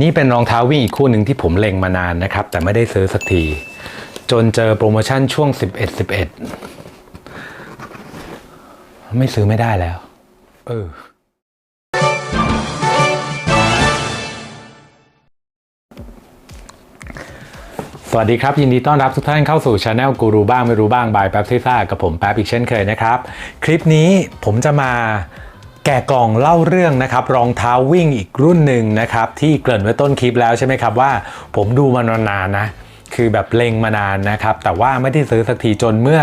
นี่เป็นรองเท้าวิ่งอีกคู่หนึ่งที่ผมเล็งมานานนะครับ แต่ไม่ได้ซื้อสักที จนเจอโปรโมชั่นช่วง 11 11 ไม่ซื้อไม่ได้แล้ว เออสวัสดีครับ ยินดีต้อนรับทุกท่านเข้าสู่ช anel กูรูบ้างไม่รู้บ้างบายแป๊บซิซ่ากับผมแป๊บอีกเช่นเคยนะครับ คลิปนี้ผมจะมา แกะกล่องเล่าเรื่องนะครับรองเท้าวิ่งอีกรุ่นหนึ่งนะครับที่เกริ่นไว้ต้นคลิปแล้วใช่ไหมครับว่า ผมดูมานานนะคือแบบเล็งมานานนะครับแต่ว่าไม่ได้ซื้อสักทีจนเมื่อ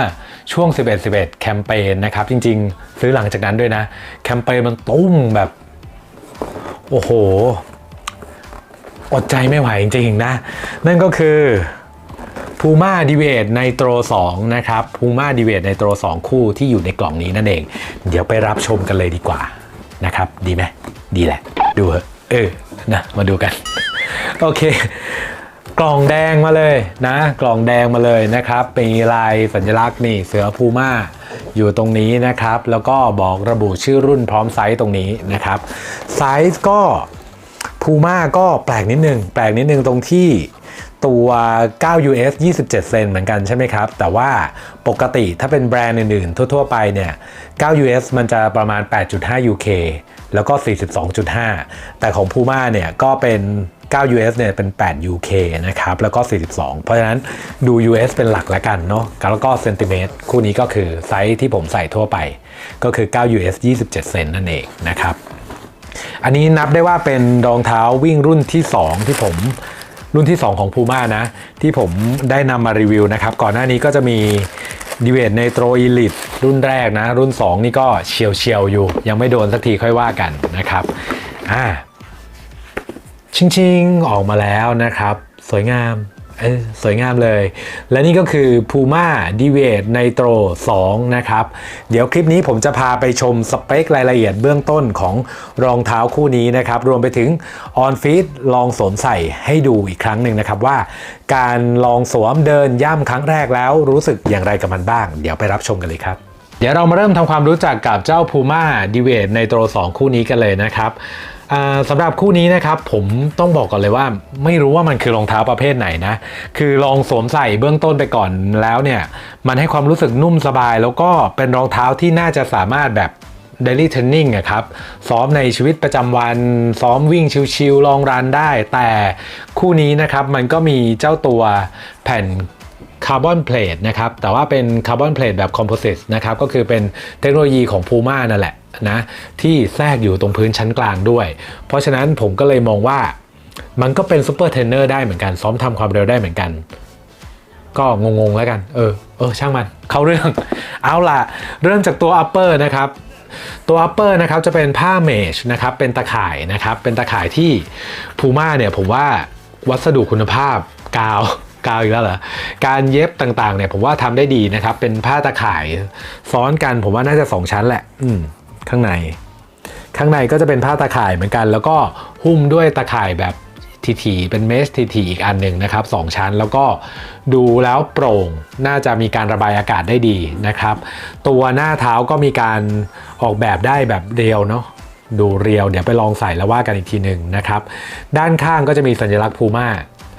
ช่วง 11 11 แคมเปญนะครับจริงๆ ซื้อหลังจากนั้นด้วยนะ แคมเปญมันตุ้มแบบ โอ้โห อดใจไม่ไหวจริงๆนะ นั่นก็คือ Puma d e v a t e Nitro 2นะครับ Puma d e v a t e Nitro 2คู่ที่อยู่ในกล่องนี้นั่นเอง เดี๋ยวไปรับชมกันเลยดีกว่านะครับ ดีไหมดีแหละ ดูเหอะเออนะมาดูกัน โอเค กล่องแดงมาเลยนะ กล่องแดงมาเลยนะครับเป็นลายสัญลักษณ์นี่เสือพูม่าอยู่ตรงนี้นะครับ แล้วก็บอกระบุชื่อรุ่นพร้อมไซส์ตรงนี้นะครับไซส์ก็พูม่าก็แปลกนิดนึงแปลกนิดนึงตรงที่ ตัว 9 US 27 เซนเหมือนกันใช่ไหมครับ แต่ว่าปกติถ้าเป็นแบรนด์อื่นๆ ทั่ว ๆ ไปเนี่ย 9 US มันจะประมาณ 8.5 UK แล้วก็ 42.5 แต่ของ Puma เนี่ยก็เป็น9 US เนี่ยเป็น 8 UK นะครับ แล้วก็ 42 เพราะฉะนั้นดู US เป็นหลักแล้วกันเนาะ แล้วก็เซนติเมตร คู่นี้ก็คือไซส์ที่ผมใส่ทั่วไป ก็คือ 9 US 27 เซนนั่นเองนะครับ อันนี้นับได้ว่าเป็นรองเท้าวิ่งรุ่นที่ 2 ที่ผม รุ่นที่ 2 ของ Puma นะ ที่ผมได้นำมารีวิวนะครับ ก่อนหน้านี้ก็จะมีดีเวทในโตรอีลิตรุ่นแรกนะ รุ่น 2 นี่ก็เฉียวเฉียวอยู่ ยังไม่โดนสักทีค่อยว่ากันนะครับอ่าชิงชิงๆออกมาแล้วนะครับ สวยงาม สวยงามเลย และนี่ก็คือ Puma d e v a t e Nitro 2 นะครับ เดี๋ยวคลิปนี้ผมจะพาไปชมสเปครายละเอียดเบื้องต้นของรองเท้าคู่นี้นะครับ รวมไปถึง On Fit ลองสวมใส่ให้ดูอีกครั้งหนึ่งนะครับว่า การลองสวมเดินย่ำครั้งแรกแล้วรู้สึกอย่างไรกับมันบ้าง เดี๋ยวไปรับชมกันเลยครับเดี๋ยวเรามาเริ่มทำความรู้จักกับเจ้า Puma d e v a t e Nitro 2 คู่นี้กันเลยนะครับ สำหรับคู่นี้นะครับผมต้องบอกก่อนเลยว่า ไม่รู้ว่ามันคือรองเท้าประเภทไหนนะ คือลองสวมใส่เบื้องต้นไปก่อนแล้วเนี่ย มันให้ความรู้สึกนุ่มสบาย แล้วก็เป็นรองเท้าที่น่าจะสามารถแบบ daily training อะครับซ้อมในชีวิตประจำวัน ซ้อมวิ่งชิวๆลองรันได้ แต่คู่นี้นะครับมันก็มีเจ้าตัวแผ่นคาร์บอนเพลทนะครับแต่ว่าเป็นคาร์บอนเพลทแบบคอมโพสิตนะครับก็คือเป็นเทคโนโลยีของ Puma นั่นแหละ นะที่แทรกอยู่ตรงพื้นชั้นกลางด้วย เพราะฉะนั้นผมก็เลยมองว่ามันก็เป็นซูเปอร์เทรนเนอร์ได้เหมือนกัน ซ้อมทำความเร็วได้เหมือนกัน ก็งงๆแล้วกัน เออ เออ ช่างมัน เข้าเรื่อง เอาล่ะ เริ่มจากตัว upper นะครับ ตัว upper นะครับจะเป็นผ้าเมชนะครับ เป็นตะข่ายนะครับ เป็นตะข่ายที่ Puma เนี่ยผมว่าวัสดุคุณภาพกาวกาวอีกแล้วเหรอ การเย็บต่างๆเนี่ยผมว่าทำได้ดีนะครับ เป็นผ้าตะข่ายซ้อนกันผมว่าน่าจะ 2 ชั้นแหละ อืม ข้างใน ข้างในก็จะเป็นผ้าตะข่ายเหมือนกัน แล้วก็หุ้มด้วยตะข่ายแบบทีๆเป็นเมชทีๆอีกอันหนึ่งนะครับสองชั้นแล้วก็ดูแล้วโปร่งน่าจะมีการระบายอากาศได้ดีนะครับ ตัวหน้าเท้าก็มีการออกแบบได้แบบเรียวเนาะดูเรียวเดี๋ยวไปลองใส่แล้วว่ากันอีกทีหนึ่งนะครับ ด้านข้างก็จะมีสัญลักษณ์พูม่า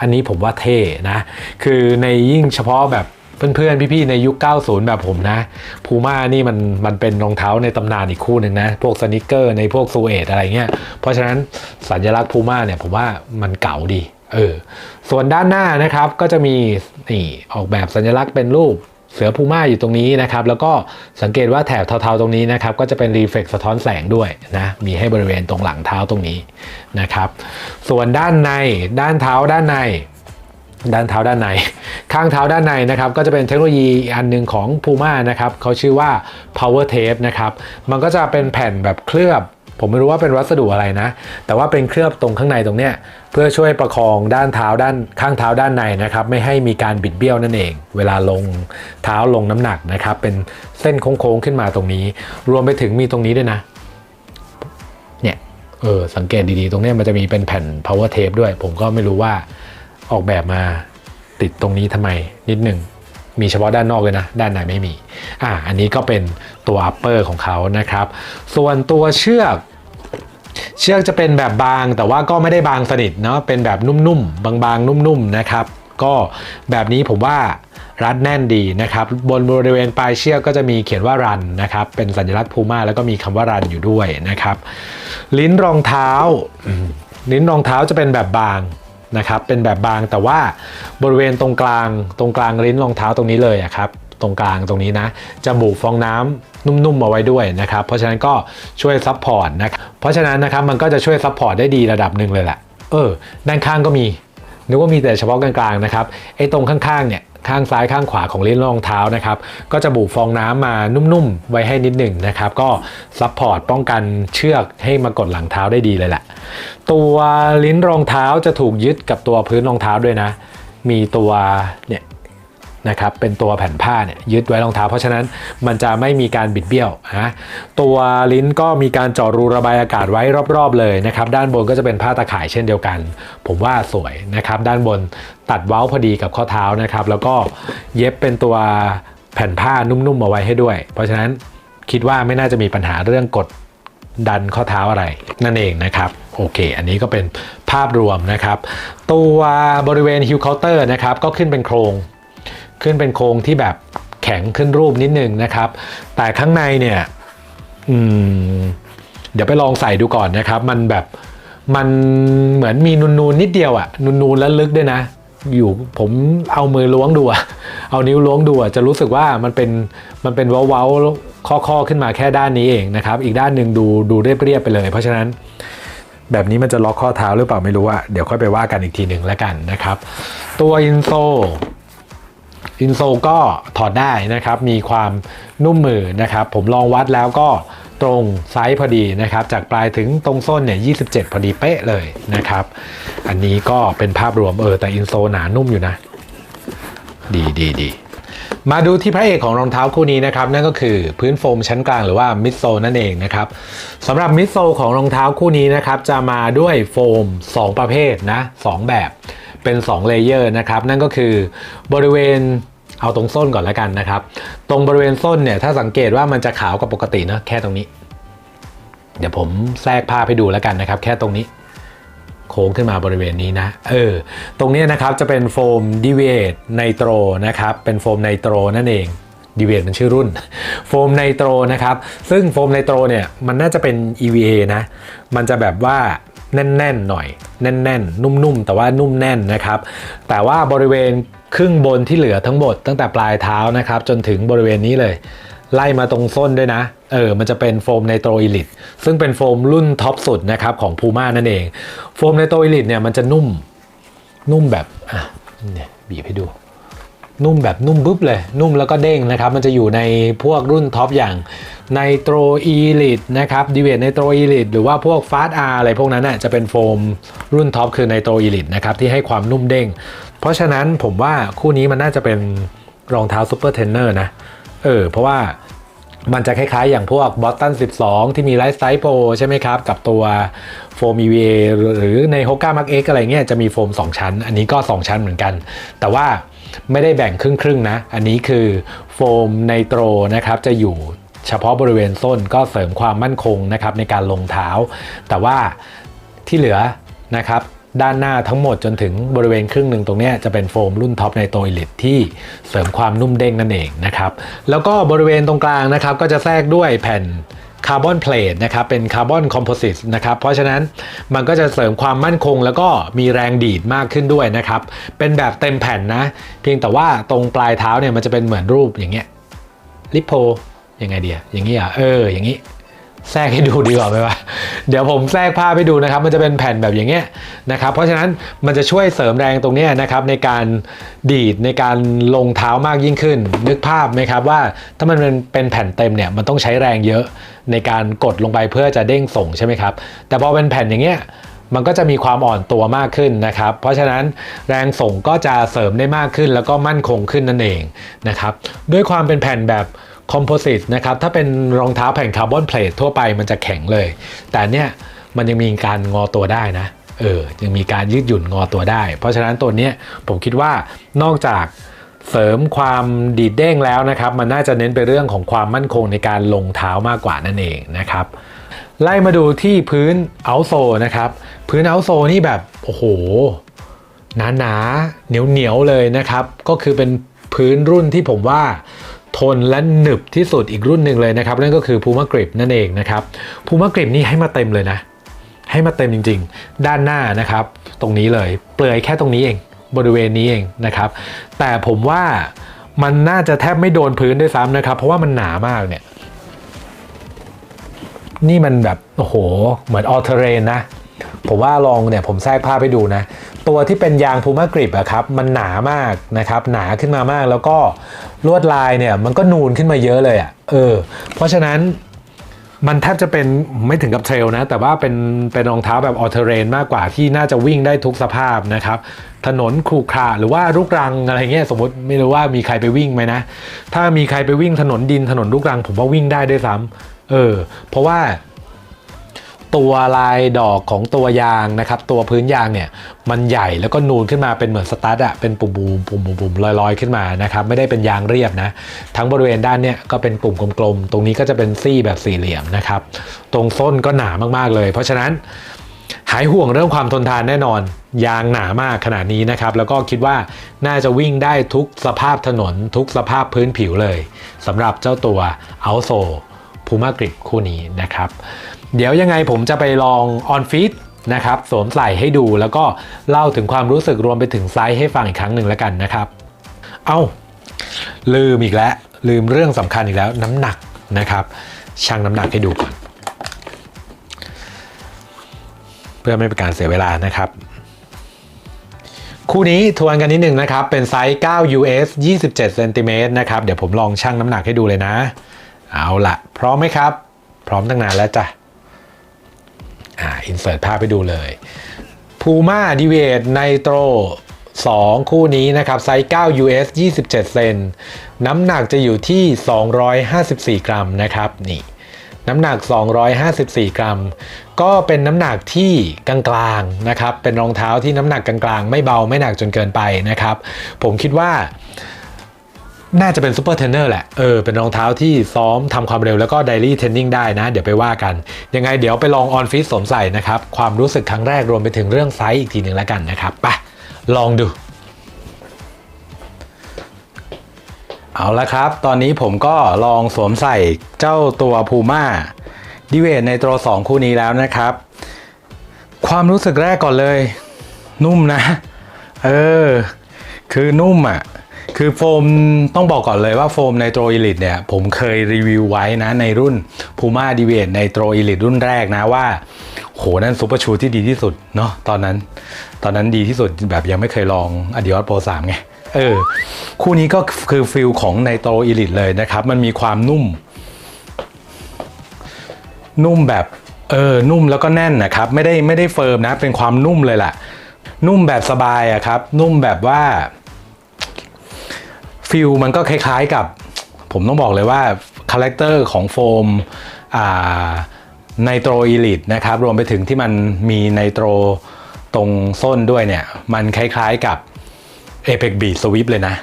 อันนี้ผมว่าเท่นะ คือในยิ่งเฉพาะแบบ เพื่อนๆ พี่ๆ ในยุค 90 แบบผมนะพูม่านี่มันมันเป็นรองเท้าในตำนานอีกคู่หนึ่งนะ พวกสนิเกอร์ในพวกซูเอตอะไรเงี้ย เพราะฉะนั้นสัญลักษณ์พูม่าเนี่ยผมว่ามันเก่าดี เออ ส่วนด้านหน้านะครับก็จะมีนี่ออกแบบสัญลักษณ์เป็นรูปเสือพูม่าอยู่ตรงนี้นะครับ แล้วก็สังเกตว่าแถบเทาๆตรงนี้นะครับ ก็จะเป็นรีเฟล็กสะท้อนแสงด้วยนะ มีให้บริเวณตรงหลังเท้าตรงนี้นะครับ ส่วนด้านในด้านเท้าด้านใน ด้านเท้าด้านใน ข้างเท้าด้านในนะครับก็จะเป็นเทคโนโลยีอีกอันหนึ่งของ Puma นะครับเขาชื่อว่า Power Tape นะครับมันก็จะเป็นแผ่นแบบเคลือบ ผมไม่รู้ว่าเป็นวัสดุอะไรนะ แต่ว่าเป็นเคลือบตรงข้างในตรงเนี้ยเพื่อช่วยประคองด้านเท้าด้านข้างเท้าด้านในนะครับไม่ให้มีการบิดเบี้ยวนั่นเอง เวลาลงเท้าลงน้ำหนักนะครับเป็นเส้นโค้งๆขึ้นมาตรงนี้ รวมไปถึงมีตรงนี้ด้วยนะเนี่ยเออสังเกตดีๆ ตรงเนี้ยมันจะมีเป็นแผ่น power tape ด้วย ผมก็ไม่รู้ว่า ออกแบบมาติดตรงนี้ทำไมนิดหนึ่งมีเฉพาะด้านนอกเลยนะ ด้านในไม่มี อ่า อันนี้ก็เป็นตัว upper ของเขานะครับ ส่วนตัวเชือก เชือกจะเป็นแบบบางแต่ว่าก็ไม่ได้บางสนิทเนาะ เป็นแบบนุ่มๆ บางๆ นุ่มๆ นะครับ ก็แบบนี้ผมว่ารัดแน่นดีนะครับ บนบริเวณปลายเชือกก็จะมีเขียนว่ารันนะครับ เป็นสัญลักษณ์พูม่าแล้วก็มีคำว่ารันอยู่ด้วยนะครับ ลิ้นรองเท้า ลิ้นรองเท้าจะเป็นแบบบาง นะครับเป็นแบบบางแต่ว่าบริเวณตรงกลางตรงกลางลิ้นรองเท้าตรงนี้เลยอะครับตรงกลางตรงนี้นะจะบุฟองน้ำนุ่มๆเอาไว้ด้วยนะครับเพราะฉะนั้นก็ช่วยซับพอร์ตนะเพราะฉะนั้นนะครับมันก็จะช่วยซับพอร์ตได้ดีระดับหนึ่งเลยแหละเออด้านข้างก็มีนึกว่ามีแต่เฉพาะกลางๆนะครับไอ้ตรงข้างๆเนี่ย ข้างซ้ายข้างขวาของลิ้นรองเท้านะครับก็จะบุฟองน้ำมานุ่มๆไว้ให้นิดหนึ่งนะครับก็ซับพอร์ตป้องกันเชือกให้มากดหลังเท้าได้ดีเลยแหละ ตัวลิ้นรองเท้าจะถูกยึดกับตัวพื้นรองเท้าด้วยนะ มีตัวเนี่ย นะครับเป็นตัวแผ่นผ้าเนี่ยยึดไว้รองเท้า เพราะฉะนั้นมันจะไม่มีการบิดเบี้ยวนะตัวลิ้นก็มีการเจาะรูระบายอากาศไว้รอบๆเลยนะครับด้านบนก็จะเป็นผ้าตะข่ายเช่นเดียวกัน ผมว่าสวยนะครับด้านบนตัดเว้าพอดีกับข้อเท้านะครับแล้วก็เย็บเป็นตัวแผ่นผ้านุ่มๆเอาไว้ให้ด้วย เพราะฉะนั้นคิดว่าไม่น่าจะมีปัญหาเรื่องกดดันข้อเท้าอะไรนั่นเองนะครับโอเค อันนี้ก็เป็นภาพรวมนะครับ ตัวบริเวณฮิวเคาน์เตอร์นะครับก็ขึ้นเป็นโครง ขึ้นเป็นโครงที่แบบแข็งขึ้นรูปนิดนึงนะครับ แต่ข้างในเนี่ยอืมเดี๋ยวไปลองใส่ดูก่อนนะครับ มันแบบมันเหมือนมีนูนๆนิดเดียวอะนูนๆแล้วลึกด้วยนะ อยู่ผมเอามือล้วงดูอะเอานิ้วล้วงดูอะจะรู้สึกว่ามันเป็นมันเป็นเว้าๆข้อๆขึ้นมาแค่ด้านนี้เองนะครับ อีกด้านหนึ่งดูดูเรียบๆไปเลย เพราะฉะนั้นแบบนี้มันจะล็อกข้อเท้าหรือเปล่าไม่รู้อะเดี๋ยวค่อยไปว่ากันอีกทีหนึ่งแล้วกันนะครับ ตัวอินโซ อินโซก็ถอดได้นะครับ มีความนุ่มมือนะครับ ผมลองวัดแล้วก็ตรงไซส์พอดีนะครับ จากปลายถึงตรงส้นเนี่ย 27 พอดีเป๊ะเลยนะครับ อันนี้ก็เป็นภาพรวมเออแต่อินโซหนานุ่มอยู่นะ ดีดีดีมาดูที่พระเอกของรองเท้าคู่นี้นะครับ นั่นก็คือพื้นโฟมชั้นกลางหรือว่ามิดโซนั่นเองนะครับสำหรับมิดโซของรองเท้าคู่นี้นะครับ จะมาด้วยโฟม 2 ประเภทนะสองแบบ เป็น2เลเยอร์นะครับนั่นก็คือบริเวณเอาตรงส้นก่อนแล้วกันนะครับ ตรงบริเวณส้นเนี่ยถ้าสังเกตว่ามันจะขาวกว่าปกตินะแค่ตรงนี้ เดี๋ยวผมแทรกภาพให้ดูแล้วกันนะครับ แค่ตรงนี้โค้งขึ้นมาบริเวณนี้นะ เออ ตรงนี้นะครับจะเป็นโฟมดีเวทไนโตรนะครับ เป็นโฟมไนโตรนั่นเองดีเวทมันชื่อรุ่น โฟมไนโตรนะครับ ซึ่งโฟมไนโตรเนี่ยมันน่าจะเป็น EVA นะ มันจะแบบว่า แน่นๆหน่อย แน่นๆ นุ่มๆ แต่ว่านุ่มแน่นนะครับ แต่ว่าบริเวณครึ่งบนที่เหลือทั้งหมดตั้งแต่ปลายเท้านะครับ จนถึงบริเวณนี้เลย ไล่มาตรงส้นด้วยนะ เออ มันจะเป็นโฟมไนโตรอิลิตซึ่งเป็นโฟมรุ่นท็อปสุดนะครับของ Puma นั่นเอง โฟมไนโตรอิลิตเนี่ยมันจะนุ่มนุ่มแบบอะเนี่ยบีบให้ดู นุ่มแบบนุ่มปุ๊บเลย นุ่มแล้วก็เด้งนะครับ มันจะอยู่ในพวกรุ่นท็อปอย่างไนโตรอีลิตนะครับดีเวทไนโตรอีลิตหรือว่าพวกฟาสอาร์อะไรพวกนั้นน่ะจะเป็นโฟมรุ่นท็อปคือไนโตรอีลิตนะครับที่ให้ความนุ่มเด้ง เพราะฉะนั้นผมว่าคู่นี้มันน่าจะเป็นรองเท้าซูเปอร์เทนเนอร์นะเออเพราะว่ามันจะคล้ายๆ อย่างพวกบอสตัน 12 ที่มีไลฟ์ไตล์โปรใช่ไหมครับ กับตัวโฟม EVA หรือใน h o k a m a r k X อะไรเงี้ยจะมีโฟม 2 ชั้น อันนี้ก็ 2 ชั้นเหมือนกัน แต่ว่า ไม่ได้แบ่งครึ่งๆนะ อันนี้คือโฟมไนโตรนะครับจะอยู่เฉพาะบริเวณส้นก็เสริมความมั่นคงนะครับในการลงเท้า แต่ว่าที่เหลือนะครับด้านหน้าทั้งหมดจนถึงบริเวณครึ่งหนึ่งตรงนี้จะเป็นโฟมรุ่นท็อปในโตอิลิตที่เสริมความนุ่มเด้งนั่นเองนะครับ แล้วก็บริเวณตรงกลางนะครับก็จะแทรกด้วยแผ่น คาร์บอนเพลทนะครับเป็นคาร์บอนคอมโพสิตนะครับเพราะฉะนั้นมันก็จะเสริมความมั่นคง แล้วก็มีแรงดีดมากขึ้นด้วยนะครับ เป็นแบบเต็มแผ่นนะ เพียงแต่ว่าตรงปลายเท้าเนี่ยมันจะเป็นเหมือนรูปอย่างเงี้ยลิโพยังไงเดียอย่างนี้อะเอออย่างนี้ แทรกให้ดูดีกว่าไหมวะเดี๋ยวผมแทรกภาพให้ดูนะครับ มันจะเป็นแผ่นแบบอย่างเงี้ยนะครับ เพราะฉะนั้นมันจะช่วยเสริมแรงตรงเนี้ยนะครับในการดีดในการลงเท้ามากยิ่งขึ้น นึกภาพไหมครับว่าถ้ามันเป็นเป็นแผ่นเต็มเนี่ยมันต้องใช้แรงเยอะในการกดลงไปเพื่อจะเด้งส่งใช่ไหมครับ แต่พอเป็นแผ่นอย่างเงี้ยมันก็จะมีความอ่อนตัวมากขึ้นนะครับ เพราะฉะนั้นแรงส่งก็จะเสริมได้มากขึ้นแล้วก็มั่นคงขึ้นนั่นเองนะครับ ด้วยความเป็นแผ่นแบบ คอมโพสิตนะครับถ้าเป็นรองเท้าแผ่นคาร์บอนเพลททั่วไปมันจะแข็งเลย แต่เนี่ยมันยังมีการงอตัวได้นะเออยังมีการยืดหยุ่นงอตัวได้ เพราะฉะนั้นตัวเนี้ยผมคิดว่านอกจากเสริมความดีดเด้งแล้วนะครับ มันน่าจะเน้นไปเรื่องของความมั่นคงในการลงเท้ามากกว่านั่นเองนะครับไล่มาดูที่พื้นเอาโซนะครับ พื้นเอาโซนี่แบบโอ้โหหนาหนาเหนียวเหนียวๆเลยนะครับ ก็คือเป็นพื้นรุ่นที่ผมว่า ทนและหนึบที่สุดอีกรุ่นหนึ่งเลยนะครับนั่นก็คือ Puma Grip นั่นเองนะครับ Puma Grip นี่ให้มาเต็มเลยนะ ให้มาเต็มจริง ๆ ด้านหน้านะครับ ตรงนี้เลยเปลือยแค่ตรงนี้เอง บริเวณนี้เองนะครับ แต่ผมว่ามันน่าจะแทบไม่โดนพื้นด้วยซ้ำนะครับ เพราะว่ามันหนามากเนี่ย นี่มันแบบ โอ้โห เหมือนออเทเรนนะ ผมว่าลองเนี่ยผมแทรกภาพให้ดูนะ ตัวที่เป็นยางพูมากริบอะครับมันหนามากนะครับ หนาขึ้นมามากแล้วก็ลวดลายเนี่ยมันก็นูนขึ้นมาเยอะเลยอะเออ เพราะฉะนั้นมันแทบจะเป็นไม่ถึงกับเทรลนะ แต่ว่าเป็นเป็นรองเท้าแบบออเทเรนมากกว่าที่น่าจะวิ่งได้ทุกสภาพนะครับ ถนนขรุขระหรือว่าลูกรังอะไรเงี้ยสมมติไม่รู้ว่ามีใครไปวิ่งไหมนะ ถ้ามีใครไปวิ่งถนนดินถนนลูกรัง ผมว่าวิ่งได้ด้วยซ้ำเออ เพราะว่า ตัวลายดอกของตัวยางนะครับ ตัวพื้นยางเนี่ยมันใหญ่แล้วก็นูนขึ้นมาเป็นเหมือนสตั๊ดอะเป็นปุ่มบูมปุ่มบูมปุ่มลอยๆ ขึ้นมานะครับ ไม่ได้เป็นยางเรียบนะ ทั้งบริเวณด้านเนี่ยก็เป็นปุ่มกลมๆ ตรงนี้ก็จะเป็นซี่แบบสี่เหลี่ยมนะครับ ตรงส้นก็หนามากๆเลย เพราะฉะนั้นหายห่วงเรื่องความทนทานแน่นอน ยางหนามากขนาดนี้นะครับ แล้วก็คิดว่าน่าจะวิ่งได้ทุกสภาพถนน ทุกสภาพพื้นผิวเลยสำหรับเจ้าตัวเอาโซพูม่ากริปคู่นี้นะครับ เดี๋ยวยังไงผมจะไปลองออนฟิตนะครับสวมใส่ให้ดูแล้วก็เล่าถึงความรู้สึกรวมไปถึงไซส์ให้ฟังอีกครั้งหนึ่งแล้วกันนะครับ เอา้า ลืมอีกแล้ว ลืมเรื่องสำคัญอีกแล้วน้ำหนักนะครับชั่งน้ำหนักให้ดูก่อน เพื่อไม่เป็นการเสียเวลานะครับ คู่นี้ทวนกันนิดหนึ่งนะครับ เป็นไซส์9 US 27เซนติเมตรนะครับ เดี๋ยวผมลองชั่งน้ำหนักให้ดูเลยนะ เอาละพร้อมไหมครับ พร้อมตั้งนานแล้วจ้ะ อ่าอินเสิร์ตภาพไปดูเลย Puma d e v i a t Nitro 2คู่นี้นะครับ ไซส์9 US 27 เซน น้ำหนักจะอยู่ที่ 254 กรัมนะครับ นี่ น้ำหนัก 254 กรัม ก็เป็นน้ำหนักที่กลางๆนะครับ เป็นรองเท้าที่น้ำหนักกลางๆ ไม่เบาไม่หนักจนเกินไปนะครับ ผมคิดว่า น่าจะเป็นซูเปอร์เทรนเนอร์แหละ เออ เป็นรองเท้าที่ซ้อมทำความเร็วแล้วก็ไดรี่เทรนนิ่งได้นะ เดี๋ยวไปว่ากัน ยังไงเดี๋ยวไปลองออนฟิตสวมใส่นะครับ ความรู้สึกครั้งแรกรวมไปถึงเรื่องไซส์อีกทีหนึ่งแล้วกันนะครับ ไป ลองดู เอาละครับ ตอนนี้ผมก็ลองสวมใส่เจ้าตัว Puma d i v a t ในตัว2คู่นี้แล้วนะครับ ความรู้สึกแรกก่อนเลย นุ่มนะ เออ คือนุ่มอะ คือโฟมต้องบอกก่อนเลยว่าโฟมในโตรอิลิทเนี่ยผมเคยรีวิวไว้นะในรุ่น Puma d i v a t ในโตรอิลิทรุ่นแรกนะว่า โหนั่นซูเปอร์ชูที่ดีที่สุดเนาะตอนนั้น ตอนนั้นดีที่สุดแบบยังไม่เคยลอง Adios Pro 3ไงเออคู่นี้ก็คือฟิลของในโตรอิลิทเลยนะครับ มันมีความนุ่ม นุ่มแบบเออนุ่มแล้วก็แน่นนะครับ ไม่ได้ไม่ได้เฟิร์มนะ เป็นความนุ่มเลยล่ะ นุ่มแบบสบายอะครับ นุ่มแบบว่า ฟิลมันก็คล้ายๆกับ ผมต้องบอกเลยว่าคาแรคเตอร์ของโฟมไนโตรอีลิทนะครับรวมไปถึงที่มันมีไนโตรตรงส้นด้วยเนี่ย มันคล้ายๆกับ a p e x b e a t Swift เลยนะ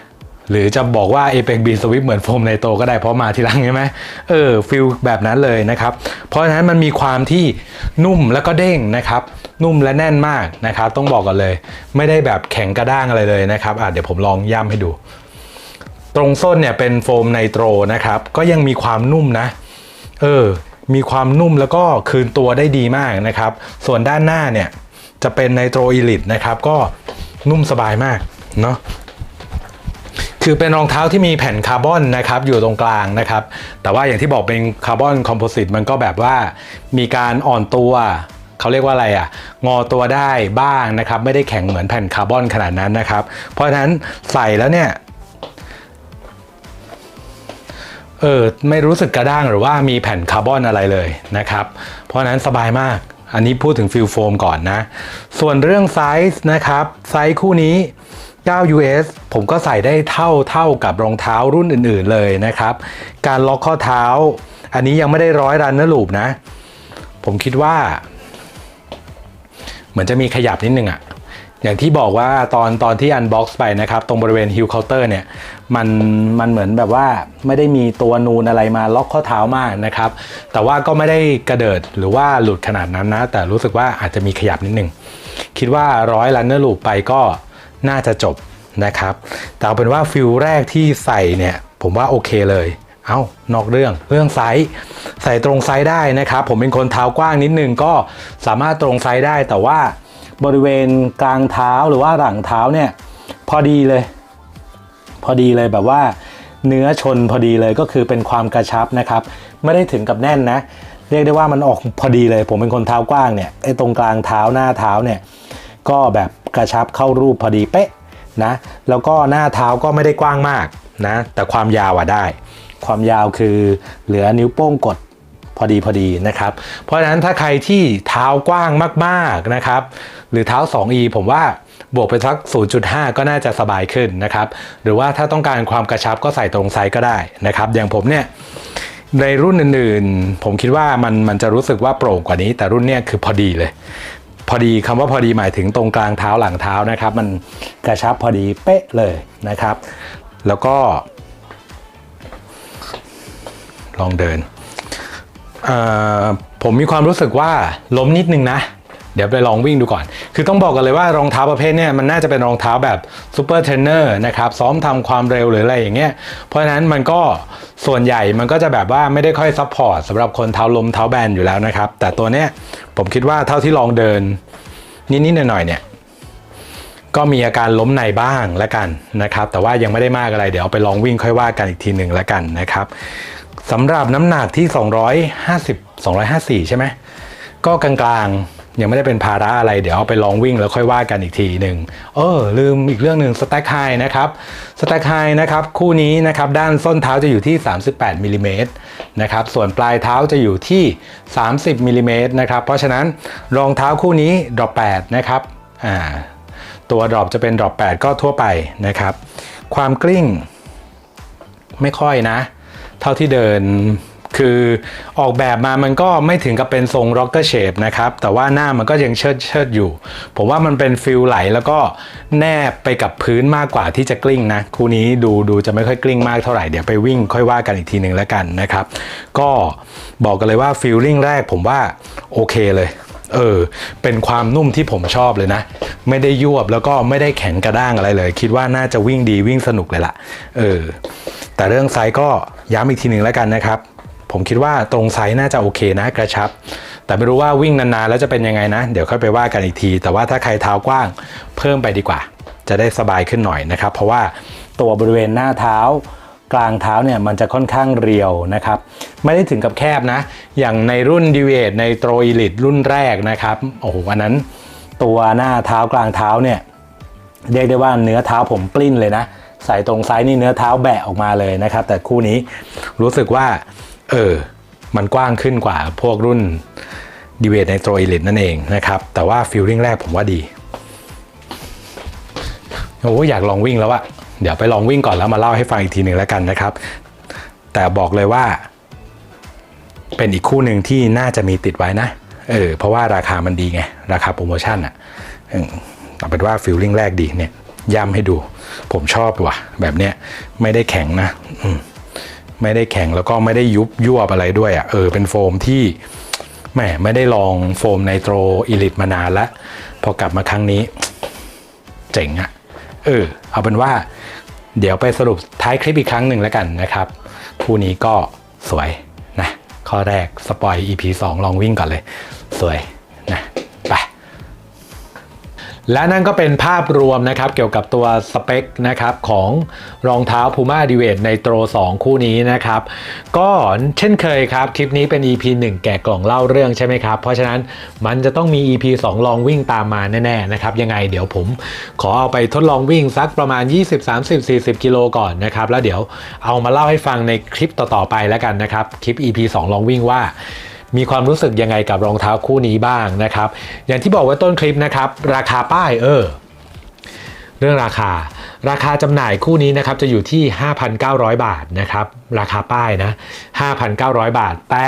หรือจะบอกว่า a p e x b e a t Swift เหมือนโฟมไนโตรก็ได้เพราะมาทีหลังใช่ไหมเออฟิลแบบนั้นเลยนะครับ เพราะฉะนั้นมันมีความที่นุ่มแล้วก็เด้งนะครับ นุ่มและแน่นมากนะครับ ต้องบอกกันเลย ไม่ได้แบบแข็งกระด้างอะไรเลยนะครับอะเดี๋ยวผมลองย่ำให้ดู ตรงส้นเนี่ยเป็นโฟมไนโตรนะครับ ก็ยังมีความนุ่มนะ เออ มีความนุ่มแล้วก็คืนตัวได้ดีมากนะครับ ส่วนด้านหน้าเนี่ยจะเป็นไนโตรอีลิทนะครับ ก็นุ่มสบายมากเนาะคือเป็นรองเท้าที่มีแผ่นคาร์บอนนะครับอยู่ตรงกลางนะครับ แต่ว่าอย่างที่บอกเป็นคาร์บอนคอมโพสิตมันก็แบบว่ามีการอ่อนตัวเขาเรียกว่าอะไรอะ่ะ งอตัวได้บ้างนะครับ ไม่ได้แข็งเหมือนแผ่นคาร์บอนขนาดนั้นนะครับ เพราะฉะนั้นใส่แล้วเนี่ย เออไม่รู้สึกกระด้างหรือว่ามีแผ่นคาร์บอนอะไรเลยนะครับ เพราะนั้นสบายมากอันนี้พูดถึงฟิลโฟมก่อนนะ ส่วนเรื่องไซส์นะครับไซส์คู่นี้ 9 US ผมก็ใส่ได้เท่าเท่ากับรองเท้ารุ่นอื่นๆเลยนะครับ การล็อกข้อเท้า อันนี้ยังไม่ได้ร้อยรันนะลูปนะ ผมคิดว่า เหมือนจะมีขยับนิดนึงอะ อย่างที่บอกว่าตอนตอนที่อันบ็อกซ์ไปนะครับ ตรงบริเวณฮิลเคาน์เตอร์เนี่ยมันมันเหมือนแบบว่าไม่ได้มีตัวนูนอะไรมาล็อกข้อเท้ามากนะครับ แต่ว่าก็ไม่ได้กระเดิดหรือว่าหลุดขนาดนั้นนะ แต่รู้สึกว่าอาจจะมีขยับนิดนึง คิดว่าร้อยลันเนอร์ลูปไปก็น่าจะจบนะครับ แต่เอาเป็นว่าฟิลแรกที่ใส่เนี่ยผมว่าโอเคเลยเอานอกเรื่องเรื่องไซส์ใส่ตรงไซส์ได้นะครับ ผมเป็นคนเท้ากว้างนิดนึงก็สามารถตรงไซส์ได้แต่ว่า บริเวณกลางเท้าหรือว่าหลังเท้าเนี่ยพอดีเลย พอดีเลยแบบว่า เนื้อชนพอดีเลยก็คือเป็นความกระชับนะครับ ไม่ได้ถึงกับแน่นนะ เรียกได้ว่ามันออกพอดีเลย ผมเป็นคนเท้ากว้างเนี่ยไอ้ตรงกลางเท้าหน้าเท้าเนี่ยก็แบบกระชับเข้ารูปพอดีเป๊ะนะแล้วก็หน้าเท้าก็ไม่ได้กว้างมากนะแต่ความยาวอะได้ ความยาวคือเหลือนิ้วโป้งกดพอดีพอดีนะครับ เพราะฉะนั้นถ้าใครที่เท้ากว้างมากๆนะครับ หรือเท้า 2e ผมว่าบวกไปสัก 0.5 ก็น่าจะสบายขึ้นนะครับ หรือว่าถ้าต้องการความกระชับก็ใส่ตรงไซส์ก็ได้นะครับ อย่างผมเนี่ยในรุ่นอื่นๆ ผมคิดว่ามันมันจะรู้สึกว่าโปร่งกว่านี้ แต่รุ่นเนี้ยคือพอดีเลย พอดีคำว่าพอดีหมายถึงตรงกลางเท้าหลังเท้านะครับ มันกระชับพอดีเป๊ะเลยนะครับ แล้วก็ ลองเดินผมมีความรู้สึกว่าล้มนิดนึงนะ เดี๋ยวไปลองวิ่งดูก่อน คือต้องบอกกันเลยว่ารองเท้าประเภทเนี้ยมันน่าจะเป็นรองเท้าแบบซูเปอร์เทรนเนอร์นะครับซ้อมทำความเร็วหรืออะไรอย่างเงี้ย เพราะฉะนั้นมันก็ส่วนใหญ่มันก็จะแบบว่าไม่ได้ค่อยซัพพอร์ตสำหรับคนเท้าลมเท้าแบนอยู่แล้วนะครับ แต่ตัวเนี้ยผมคิดว่าเท่าที่ลองเดินนิดๆหน่อยๆเนี่ยก็มีอาการล้มในบ้างแล้วกันนะครับ แต่ว่ายังไม่ได้มากอะไร เดี๋ยวเอาไปลองวิ่งค่อยว่ากันอีกทีหนึ่งแล้วกันนะครับสำหรับน้ำหนักที่ 250 254 ใช่ไหมก็กลางๆ ยังไม่ได้เป็นภาระอะไร เดี๋ยวเอาไปลองวิ่งแล้วค่อยว่ากันอีกทีหนึ่งเออลืมอีกเรื่องหนึ่งสแต็กไฮนะครับสแต็กไฮนะครับคู่นี้นะครับด้านส้นเท้าจะอยู่ที่ 38มิลลิเมตรนะครับส่วนปลายเท้าจะอยู่ที่ 30มิลลิเมตรนะครับเพราะฉะนั้นรองเท้าคู่นี้ดรอป8นะครับอ่าตัวดรอปจะเป็นดรอป8ก็ทั่วไปนะครับ ความกลิ้งไม่ค่อยนะ เท่าที่เดิน คือออกแบบมามันก็ไม่ถึงกับเป็นทรงร็อกเกอร์เชฟนะครับ แต่ว่าหน้ามันก็ยังเชิดเชิดอยู่ ผมว่ามันเป็นฟิลไหลแล้วก็แนบไปกับพื้นมากกว่าที่จะกลิ้งนะ คู่นี้ดูดูจะไม่ค่อยกลิ้งมากเท่าไหร่เดี๋ยวไปวิ่งค่อยว่ากันอีกทีหนึ่งแล้วกันนะครับ ก็บอกกันเลยว่าฟิลลิ่งแรกผมว่าโอเคเลยเออ เป็นความนุ่มที่ผมชอบเลยนะ ไม่ได้ยวบแล้วก็ไม่ได้แข็งกระด้างอะไรเลย คิดว่าน่าจะวิ่งดีวิ่งสนุกเลยล่ะ เออ แต่เรื่องไซส์ก็ย้ำอีกทีหนึ่งแล้วกันนะครับ ผมคิดว่าตรงไซส์น่าจะโอเคนะกระชับ แต่ไม่รู้ว่าวิ่งนานๆแล้วจะเป็นยังไงนะ เดี๋ยวค่อยไปว่ากันอีกที แต่ว่าถ้าใครเท้ากว้างเพิ่มไปดีกว่า จะได้สบายขึ้นหน่อยนะครับ เพราะว่าตัวบริเวณหน้าเท้ากลางเท้าเนี่ยมันจะค่อนข้างเรียวนะครับ ไม่ได้ถึงกับแคบนะ อย่างในรุ่น d ิเว t ในโตรอีลิตรุ่นแรกนะครับโอ้โหอันนั้นตัวหน้าเท้ากลางเท้าเนี่ยเรียกได้ว่าเนื้อเท้าผมปลิ้นเลยนะ ใส่ตรงไซส์นี่เนื้อเท้าแบะออกมาเลยนะครับ แต่คู่นี้รู้สึกว่า เออ มันกว้างขึ้นกว่าพวกรุ่น d ิเว t ในโตรอีลิตนั่นเองนะครับ แต่ว่าฟิลลิ่งแรกผมว่าดี โอ้อยากลองวิ่งแล้วอะเดี๋ยวไปลองวิ่งก่อนแล้วมาเล่าให้ฟังอีกทีหนึ่งแล้วกันนะครับ แต่บอกเลยว่า เป็นอีกคู่หนึ่งที่น่าจะมีติดไว้นะ เออ เพราะว่าราคามันดีไง ราคาโปรโมชั่นอะเอาเป็นว่าฟิลลิ่งแรกดีเนี่ย ย้ำให้ดู ผมชอบว่ะ แบบเนี้ยไม่ได้แข็งนะ อืม ไม่ได้แข็งแล้วก็ไม่ได้ยุบยวบอะไรด้วยอะ่ะเออเป็นโฟมที่แหมไม่ได้ลองโฟมไนโตรอีลิตมานานล้วพอกลับมาครั้งนี้ เจ๋งอะเออเอาเป็นว่า เดี๋ยวไปสรุปท้ายคลิปอีกครั้งหนึ่งแล้วกันนะครับ คู่นี้ก็สวยนะข้อแรกสปอย EP 2 ลองวิ่งก่อนเลย สวย และนั่นก็เป็นภาพรวมนะครับเกี่ยวกับตัวสเปคนะครับของรองเท้า Puma d i v a t ในโตร 2 คู่นี้นะครับ ก็เช่นเคยครับ คลิปนี้เป็น EP 1 แกะกล่องเล่าเรื่องใช่ไหมครับ เพราะฉะนั้นมันจะต้องมี EP 2 ลองวิ่งตามมาแน่ๆนะครับยังไงเดี๋ยวผมขอเอาไปทดลองวิ่งสักประมาณ 20 30 40 กิโลก่อนนะครับ แล้วเดี๋ยวเอามาเล่าให้ฟังในคลิปต่อๆไปแล้วกันนะครับ คลิป EP 2 ลองวิ่งว่า มีความรู้สึกยังไงกับรองเท้าคู่นี้บ้างนะครับ อย่างที่บอกไว้ต้นคลิปนะครับ ราคาป้ายเออเรื่องราคา ราคาจำหน่ายคู่นี้นะครับจะอยู่ที่ 5,900 บาทนะครับ ราคาป้ายนะ 5,900 บาท แต่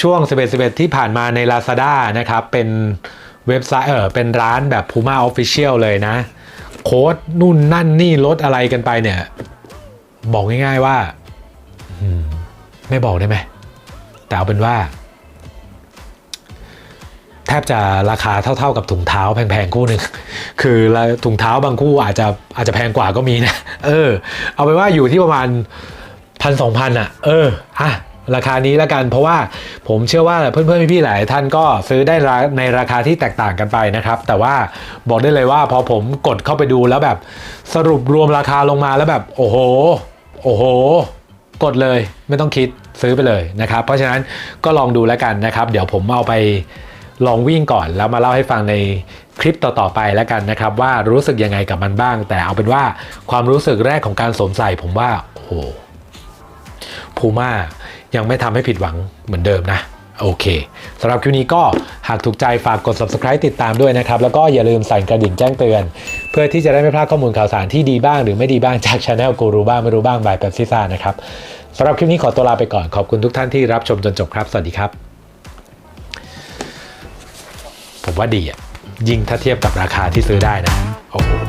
ช่วง 11 11 ที่ผ่านมาใน Lazada นะครับ เป็นเว็บไซต์เออเป็นร้านแบบ Puma Official เลยนะ โค้ดนู่นนั่นนี่ลดอะไรกันไปเนี่ย บอกง่ายๆว่า ไม่บอกได้ไหม แต่เอาเป็นว่า แทบจะราคาเท่า ๆกับถุงเท้าแพงๆคู่หนึ่งคือถุงเท้าบางคู่อาจจะอาจจะแพงกว่าก็มีนะเออ เอาเป็นว่าอยู่ที่ประมาณพันสองพันอะ เอออะราคานี้แล้วกันเพราะว่าผมเชื่อว่าเพื่อนๆพี่ๆหลายท่านก็ซื้อได้ในราคาที่แตกต่างกันไปนะครับ แต่ว่าบอกได้เลยว่าพอผมกดเข้าไปดูแล้วแบบสรุปรวมราคาลงมาแล้วแบบ โอ้โห โอ้โห กดเลยไม่ต้องคิด ซื้อไปเลยนะครับ เพราะฉะนั้นก็ลองดูแล้วกันนะครับ เดี๋ยวผมเอาไปลองวิ่งก่อน แล้วมาเล่าให้ฟังในคลิปต่อๆไปแล้วกันนะครับ ว่ารู้สึกยังไงกับมันบ้าง แต่เอาเป็นว่าความรู้สึกแรกของการสวมใส่ผมว่าโอ้โหพูม่ายังไม่ทำให้ผิดหวังเหมือนเดิมนะโอเค สำหรับคลิปนี้ก็หากถูกใจฝากกด subscribe ติดตามด้วยนะครับ แล้วก็อย่าลืมสั่นกระดิ่งแจ้งเตือน เพื่อที่จะได้ไม่พลาดข้อมูลข่าวสารที่ดีบ้างหรือไม่ดีบ้างจากช anel กูรูบ้างไม่รู้บ้างบายแบบซิซ่านะครับ สำหรับคลิปนี้ขอตัวลาไปก่อน ขอบคุณทุกท่านที่รับชมจนจบครับ สวัสดีครับ ผมว่าดีอะ ยิ่งถ้าเทียบกับราคาที่ซื้อได้นะ โอ้